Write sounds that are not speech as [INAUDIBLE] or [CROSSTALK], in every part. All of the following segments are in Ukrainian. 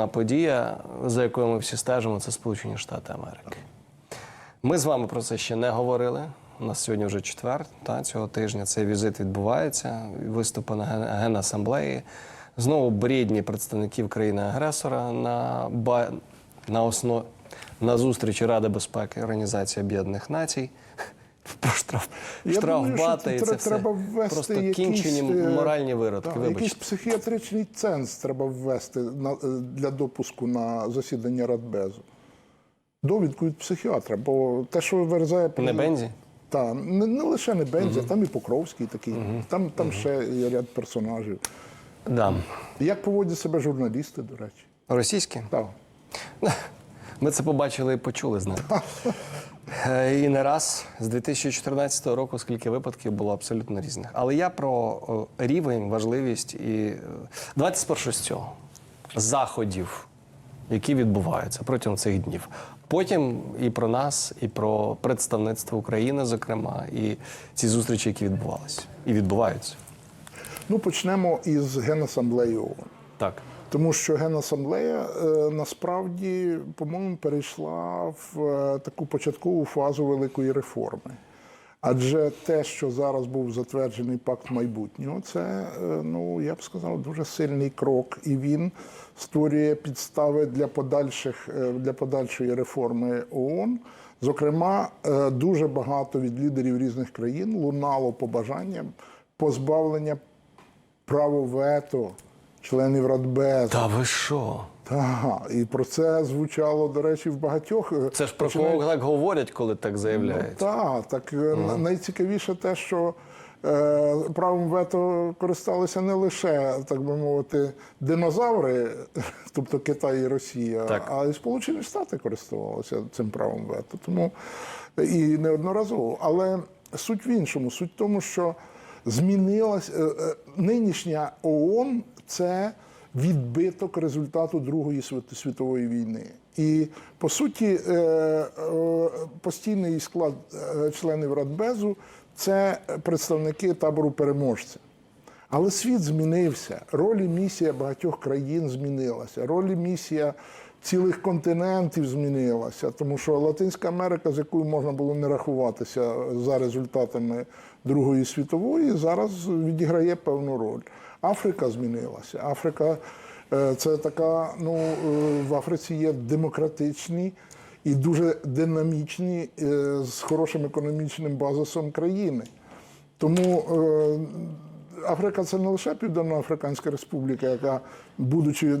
головна подія, за якою ми всі стежимо, це Сполучені Штати Америки. Ми з вами про це ще не говорили. У нас сьогодні вже четвер та, цього тижня. Цей візит відбувається. Виступи на Генасамблеї. Знову брідні представників країни-агресора на, ба... на, основ... на зустрічі Ради безпеки Організації Об'єднаних Націй. Про штраф, Я штрафбати думаю, і що це тре- все. треба ввести Просто якісь, кінчені е, моральні виродки. так, якийсь психіатричний ценз треба ввести на, е, для допуску на засідання Радбезу. Довідку від психіатра, бо те, що вирізає Не Бензі? Так, не, не лише не Бензі, там і Покровський такий, там, там ще є ряд персонажів. Да. Як поводять себе журналісти, до речі? Російські? Так. [LAUGHS] Ми це побачили і почули, знаєте. Е, [LAUGHS] І не раз з 2014 року скільки випадків було абсолютно різних. Але я про рівень, важливість і е, давайте спершу з цього заходів, які відбуваються протягом цих днів. Потім і про нас, і про представництво України, зокрема, і ці зустрічі, які відбувалися і відбуваються. Ну, почнемо із Генасамблеї ООН. Так. Тому що Генасамблея е, насправді, по-моєму, перейшла в е, таку початкову фазу великої реформи. Адже те, що зараз був затверджений пакт майбутнього, це, е, ну я б сказав, дуже сильний крок, і він створює підстави для подальших для подальшої реформи ООН. Зокрема, дуже багато від лідерів різних країн лунало побажання позбавлення право вето членів Радбезу. Та ви що? Так, і про це звучало, до речі, в багатьох. е, Це ж про кого так говорять, коли так заявляють. так, так е, найцікавіше те, що е, правом вето користалися не лише, так би мовити, динозаври, [LAUGHS] тобто Китай і Росія, Так. а й Сполучені Штати користувалися цим правом вето. Тому і неодноразово. Але суть в іншому, суть в тому, що змінилась е, е, нинішня ООН це відбиток результату Другої світової війни. І по суті, е, постійний склад членів Радбезу це представники табору переможців. Але світ змінився. Роль і місія багатьох країн змінилася. Роль і місія цілих континентів змінилася, тому що Латинська Америка, з якою можна було не рахуватися за результатами Другої світової, зараз відіграє певну роль. Африка змінилася. Африка е, це така, ну е, в Африці є демократичні і дуже динамічні е, з хорошим економічним базисом країни. Тому Африка це не лише Південноафриканська Республіка, яка, будучи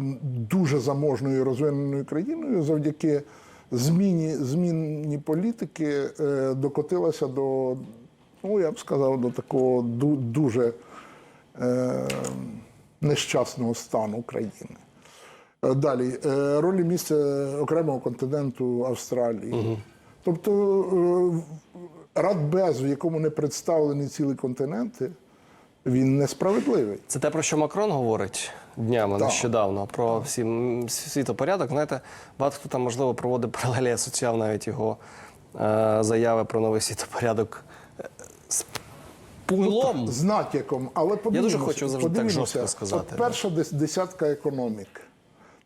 дуже заможною і розвиненою країною, завдяки зміні, зміні політики е, докотилася до, ну я б сказав, до такого дуже е, нещасного стану країни. Е, Далі е, роль і місце окремого континенту Австралії. Тобто е, Радбез, в якому не представлені цілі континенти, він несправедливий. Це те, про що Макрон говорить днями Так. нещодавно, про всі світопорядок. Знаєте, багато хто там, можливо, проводить паралелі, я асоціював навіть його е, заяви про новий світопорядок е, з пуйлом. З натяком, але подивімося, хочу завжди так жорстко сказати, От перша десятка економік.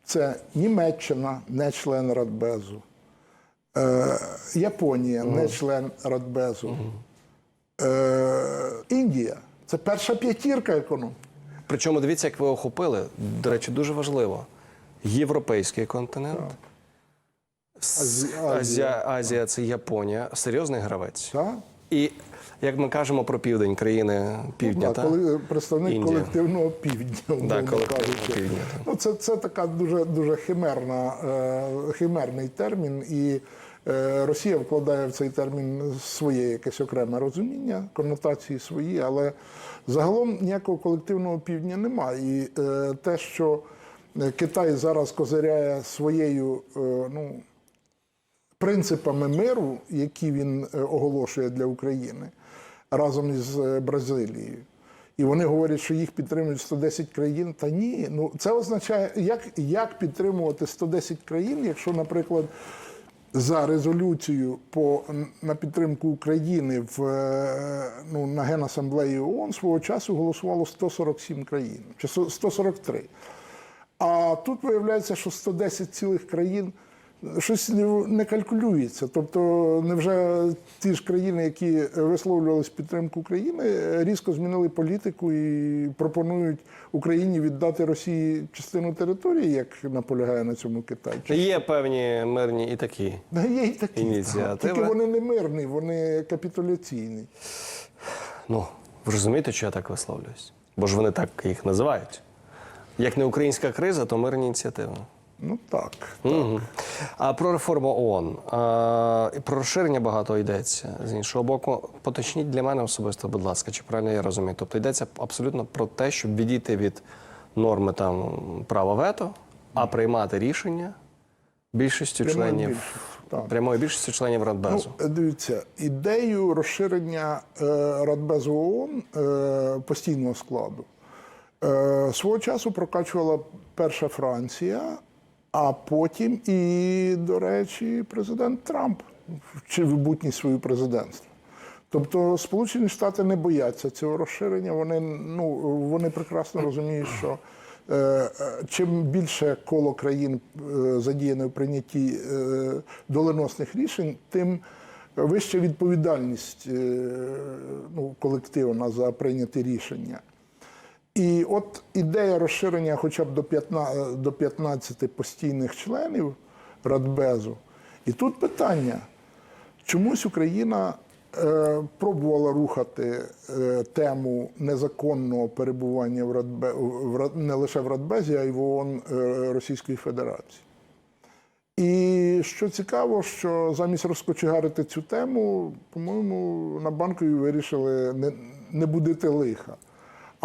Це Німеччина, не член Радбезу, е, Японія, не член Радбезу, е, Індія це перша п'ятірка економік. Причому дивіться, як ви охопили. До речі, дуже важливо. Європейський континент. Азія, Азія це Японія, серйозний гравець. Так? І як ми кажемо про південь країни півдня, Так, та? коли представник Індія. колективного півдня, умовно колективного півдня. Ну, це, це така дуже, дуже химерна, е, химерний термін, і Росія вкладає в цей термін своє якесь окреме розуміння, конотації свої, але загалом ніякого колективного півдня немає. І е, те, що е, Китай зараз козиряє своєю, е, ну, принципами миру, які він е, оголошує для України разом із е, Бразилією. І вони говорять, що їх підтримують 110 країн. Та ні, ну це означає, як, як підтримувати 110 країн, якщо, наприклад, за резолюцію по на підтримку України в е, ну, на Генасамблеї ООН свого часу голосувало 147 країн чи 143. А тут виявляється, що 110 цілих країн щось не- калькулюється. Тобто, невже ті ж країни, які висловлювалися підтримку України, різко змінили політику і пропонують Україні віддати Росії частину території, як наполягає на цьому Китай? Чи Є певні мирні і такі. Є і такі. Ініціативи. Тільки вони не мирні, вони капітуляційні. Ну, ви розумієте, що я так висловлююсь? Бо ж вони так їх називають. Як не українська криза, то мирні ініціативи. Ну так. Угу. А про реформу ООН. А, про розширення багато йдеться. З іншого боку, поточніть для мене особисто, будь ласка, чи правильно я розумію? Тобто йдеться абсолютно про те, щоб відійти від норми там права вето, а приймати рішення більшістю Прямою членів більшістю, так. прямою більшістю членів Радбезу. Ну, дивіться, ідею розширення е, Радбезу ООН е, постійного складу е, свого часу прокачувала перша Франція, а потім і, до речі, президент Трамп чи вибутність свою президентства. Тобто Сполучені Штати не бояться цього розширення. Вони, ну, вони прекрасно розуміють, що е, е, чим більше коло країн е, задіяне в прийнятті е, доленосних рішень, тим вища відповідальність е, ну, колективна за прийняті рішення. І от ідея розширення хоча б до 15, до 15 постійних членів Радбезу. І тут питання. Чомусь Україна е, пробувала рухати е, тему незаконного перебування в Радбе, в, не лише в Радбезі, а й в ООН е, Російської Федерації. І що цікаво, що замість розкочегарити цю тему, по-моєму, на банкові вирішили не, не будити лиха.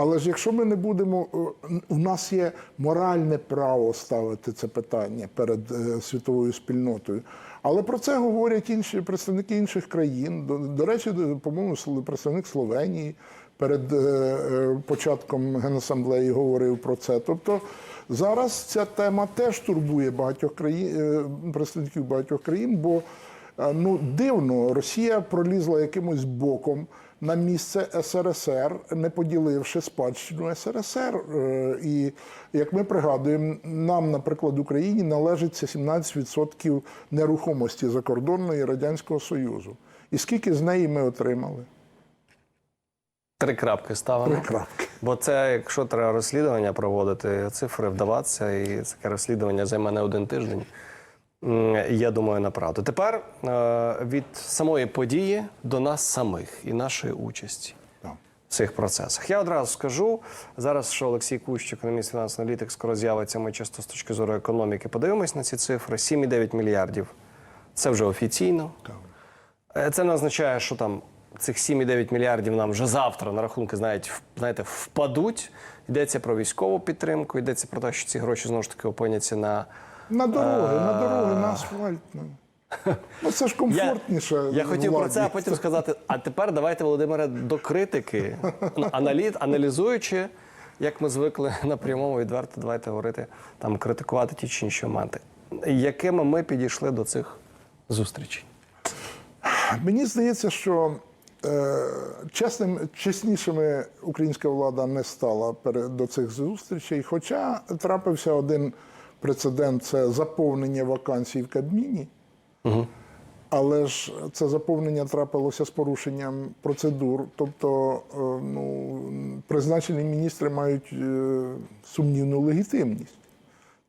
Але ж якщо ми не будемо, е, у нас є моральне право ставити це питання перед е, світовою спільнотою. Але про це говорять інші представники інших країн. До, до речі, по-моєму, представник Словенії перед е, початком Генасамблеї говорив про це. Тобто зараз ця тема теж турбує багатьох країн, представників багатьох країн, бо ну дивно, Росія пролізла якимось боком на місце СРСР, не поділивши спадщину СРСР. Е, І як ми пригадуємо, нам, наприклад, Україні належиться 17% нерухомості закордонної Радянського Союзу. І скільки з неї ми отримали? Три крапки ставимо. Три крапки. Бо це, якщо треба розслідування проводити, цифри вдаватися, і таке розслідування займе не один тиждень. Я думаю, направду. Тепер е, від самої події до нас самих і нашої участі в цих процесах. Я одразу скажу зараз, що Олексій Кущ, економіст фінансовий аналітик, скоро з'явиться. Ми часто з точки зору економіки подивимось на ці цифри. 7,9 мільярдів. Це вже офіційно. Е, Це не означає, що там цих 7,9 мільярдів нам вже завтра на рахунки знаєте, в- знаєте, впадуть. Йдеться про військову підтримку, йдеться про те, що ці гроші знову ж таки опиняться на. На дороги, на дороги, на асфальт. ну. [LAUGHS] Ну це ж комфортніше. я хотів про це, а потім сказати: а тепер давайте, Володимире, до критики, Ну, аналіт, аналізуючи, як ми звикли [LAUGHS] на прямому відверто, давайте говорити, там критикувати ті чи інші моменти. Якими ми підійшли до цих зустрічей? Мені здається, що е, чесним, чеснішими українська влада не стала до цих зустрічей. Хоча трапився один прецедент це заповнення вакансій в Кабміні. Але ж це заповнення трапилося з порушенням процедур. Тобто, е, ну, призначені міністри мають е, сумнівну легітимність,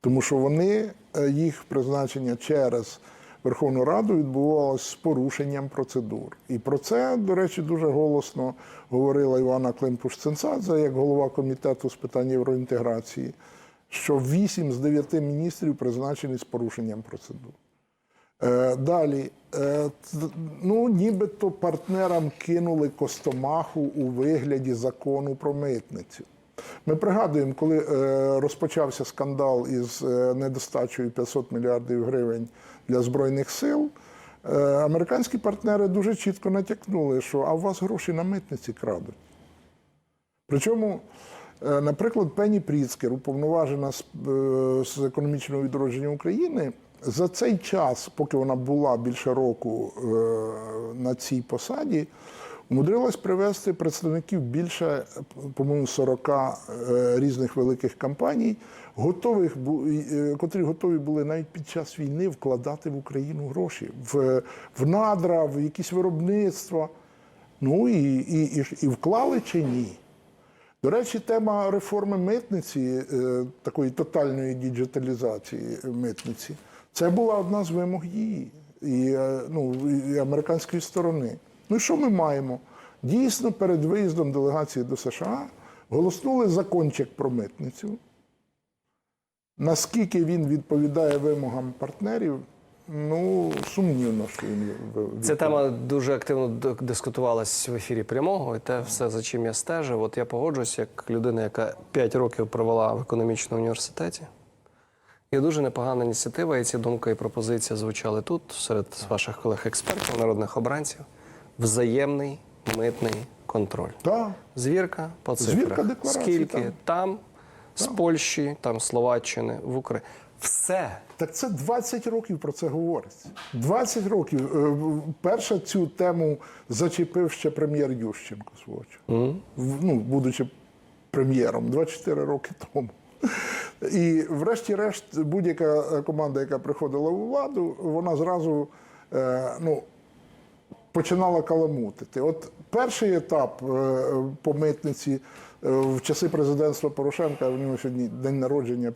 тому що вони е, їх призначення через Верховну Раду відбувалося з порушенням процедур. І про це, до речі, дуже голосно говорила Івана Климпуш-Цинцадзе, як голова комітету з питань євроінтеграції, що 8 з 9 міністрів призначені з порушенням процедур. Е, Далі, е, ну нібито партнерам кинули костомаху у вигляді закону про митницю. Ми пригадуємо, коли е, розпочався скандал із недостачею 500 мільярдів гривень для Збройних сил, американські партнери дуже чітко натякнули, що а у вас гроші на митниці крадуть. Причому, наприклад, Пені Пріцкер, уповноважена з, е, з економічного відродження України, за цей час, поки вона була більше року е, на цій посаді, умудрилась привести представників більше, по-моєму, 40 е, різних великих компаній, готових, е, котрі готові були навіть під час війни вкладати в Україну гроші, в, в надра, в якісь виробництва. Ну і, і, і, і вклали чи ні. До речі, тема реформи митниці, е, такої тотальної діджиталізації митниці, це була одна з вимог її і, е, ну, і американської сторони. Ну і що ми маємо? Дійсно, перед виїздом делегації до США голоснули закончик про митницю. Наскільки він відповідає вимогам партнерів, ну сумнівно, що він Ця тема дуже активно дискутувалась в ефірі прямого, і те все, за чим я стежив. От я погоджуюсь, як людина, яка 5 років провела в економічному університеті. Є дуже непогана ініціатива, і ці думки і пропозиції звучали тут, серед ваших колег-експертів, народних обранців. Взаємний митний контроль. Так. Звірка по цифрах. Звірка Скільки так. там, з Польщі, там Словаччини, в Україні. Все. Так це 20 років про це говориться. 20 років. Е, Перша цю тему зачепив ще прем'єр Ющенко свого часу. В- Ну, будучи прем'єром 24 роки тому. І врешті-решт, будь-яка команда, яка приходила у владу, вона зразу е, ну, починала каламутити. От перший етап е, по митниці в часи президентства Порошенка, в нього сьогодні день народження,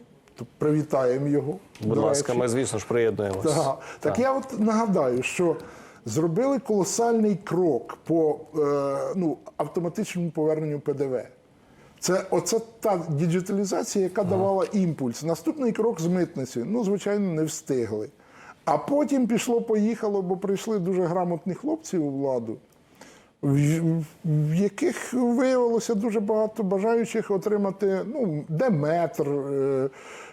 привітаємо його. Будь ласка, речі. ми, звісно ж, приєднуємося. Так. так я от нагадаю, що зробили колосальний крок по е, ну, автоматичному поверненню ПДВ. Це оце та діджиталізація, яка давала імпульс. Наступний крок з митницею. Ну, звичайно, не встигли. А потім пішло-поїхало, бо прийшли дуже грамотні хлопці у владу, в, яких виявилося дуже багато бажаючих отримати ну, де метр е,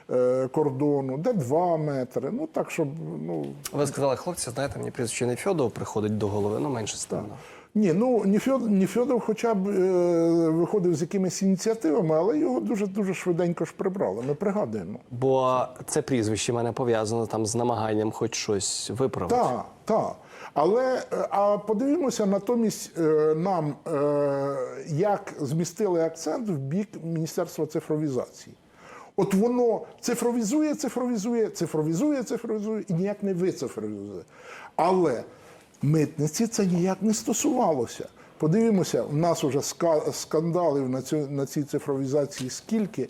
е, кордону, де два метри. Ну так, щоб ну. Ви сказали, хлопці, знаєте, мені прізвище не Фьодов приходить до голови, ну менше стане. Ні, ну Ніфьодов, Ніфьодов хоча б е, виходив з якимись ініціативами, але його дуже дуже швиденько ж прибрали. Ми пригадуємо. Бо це прізвище мене пов'язано там з намаганням хоч щось виправити. Так, так. Але е, а подивімося натомість е, нам, е, як змістили акцент в бік Міністерства цифровізації. От воно цифровізує, цифровізує, цифровізує, цифровізує і ніяк не вицифровізує. Але митниці це ніяк не стосувалося. Подивімося, в нас вже скандалів на, цю, на цій цифровізації скільки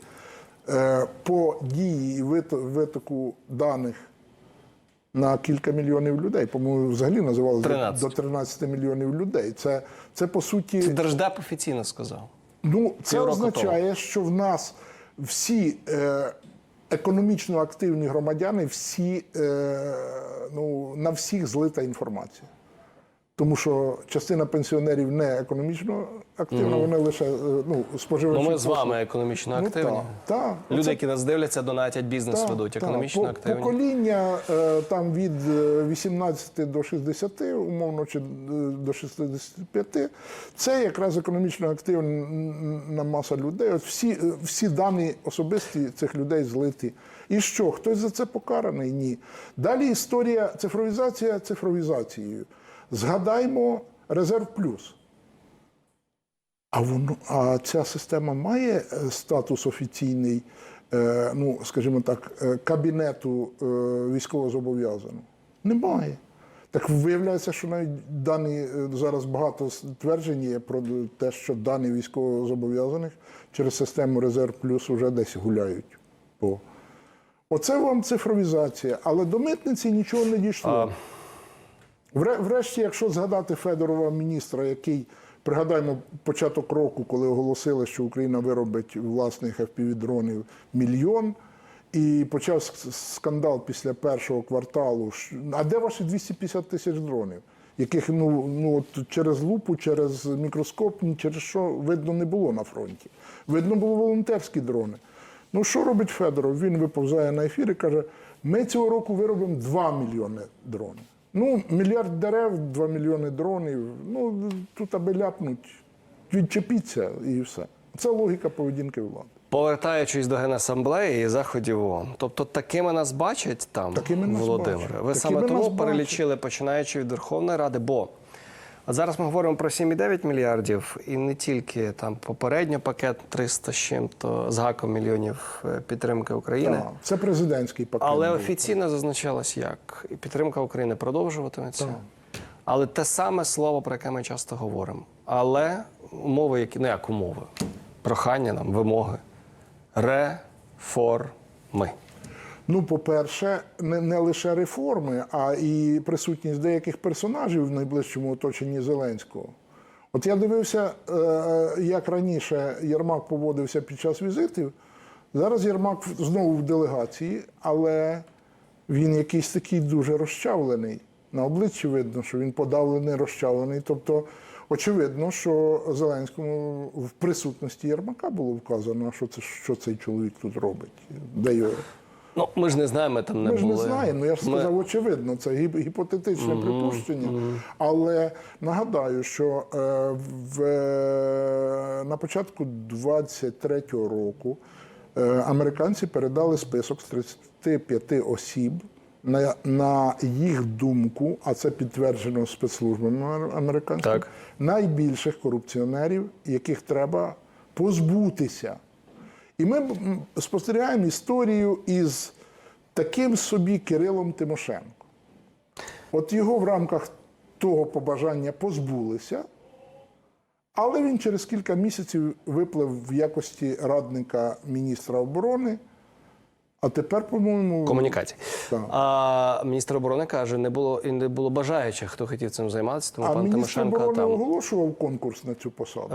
е, по дії і вито- витоку даних на кілька мільйонів людей. По-моєму, взагалі називали 13. до 13 мільйонів людей. Це, це по суті, Держдеп офіційно сказав. ну це півроку означає, що в нас всі е, економічно активні громадяни, всі е, ну, на всіх злита інформація. Тому що частина пенсіонерів не економічно активна, вони лише е, ну, споживачі. Ну ми з вами економічно Ну, активні. так, так. Люди, Оце які нас дивляться, донатять, бізнес Так, ведуть, економічно По- активні. Покоління е, там від е, 18 до 60, умовно, чи е, до 65, це якраз економічно активна маса людей. От всі, е, всі дані особисті цих людей злиті. І що? Хтось за це покараний? Ні. Далі історія цифровізація цифровізацією. Згадаймо резерв плюс. А воно, а ця система має е, статус офіційний, е, ну скажімо так, е, кабінету військовозобов'язаного? Немає. Так виявляється, що навіть дані зараз багато тверджень є про те, що дані військовозобов'язаних через систему Резерв Плюс вже десь гуляють. По. Оце вам цифровізація, але до митниці нічого не дійшло. Вре- Врешті, якщо згадати Федорова міністра, який пригадаємо початок року, коли оголосили, що Україна виробить власних FPV-дронів мільйон, і почався скандал після першого кварталу. А де ваші 250 тисяч дронів? Яких ну, ну от через лупу, через мікроскоп, ні через що видно не було на фронті. Видно було волонтерські дрони. Ну що робить Федоров? Він виповзає на ефір і каже: ми цього року виробимо 2 мільйони дронів. Ну, мільярд дерев, 2 мільйони дронів. Ну, тут аби ляпнуть, відчепіться і все. Це логіка поведінки влади. Повертаючись до Генасамблеї і заходів ООН. Тобто такими нас бачать там, Такими нас Володимире. Ви Такими саме тому бачать. перелічили, починаючи від Верховної Ради, бо От зараз ми говоримо про 7,9 мільярдів, і не тільки там попередньо пакет 300 з чим-то з гаком мільйонів е, підтримки України. Так, це президентський пакет. Але офіційно зазначалось як. І підтримка України продовжуватиметься. Але те саме слово, про яке ми часто говоримо. Але умови, які ну як умови, прохання нам, вимоги. Реформи. Ну, по-перше, не, не лише реформи, а і присутність деяких персонажів в найближчому оточенні Зеленського. От я дивився, е, як раніше Єрмак поводився під час візитів. Зараз Єрмак знову в делегації, але він якийсь такий дуже розчавлений. На обличчі видно, що він подавлений, розчавлений. Тобто, очевидно, що Зеленському в присутності Єрмака було вказано, що, це, що цей чоловік тут робить. Де його. Ну, ми ж не знаємо, там не Ми ж не знаємо. Я ж Ми- сказав, очевидно, це гіп- гіпотетичне припущення. Але нагадаю, що е, в, е, на початку 23-го року е, американці передали список з 35 осіб. На, на їх думку, а це підтверджено спецслужбами амер- американськими, найбільших корупціонерів, яких треба позбутися. І ми спостерігаємо історію із таким собі Кирилом Тимошенко. От його в рамках того побажання позбулися, але він через кілька місяців виплив в якості радника міністра оборони. А тепер, по-моєму, Комунікації. А міністр оборони каже, не було і не було бажаючих, хто хотів цим займатися, тому а пан міністр Тимошенко оборони там. оголошував конкурс на цю посаду.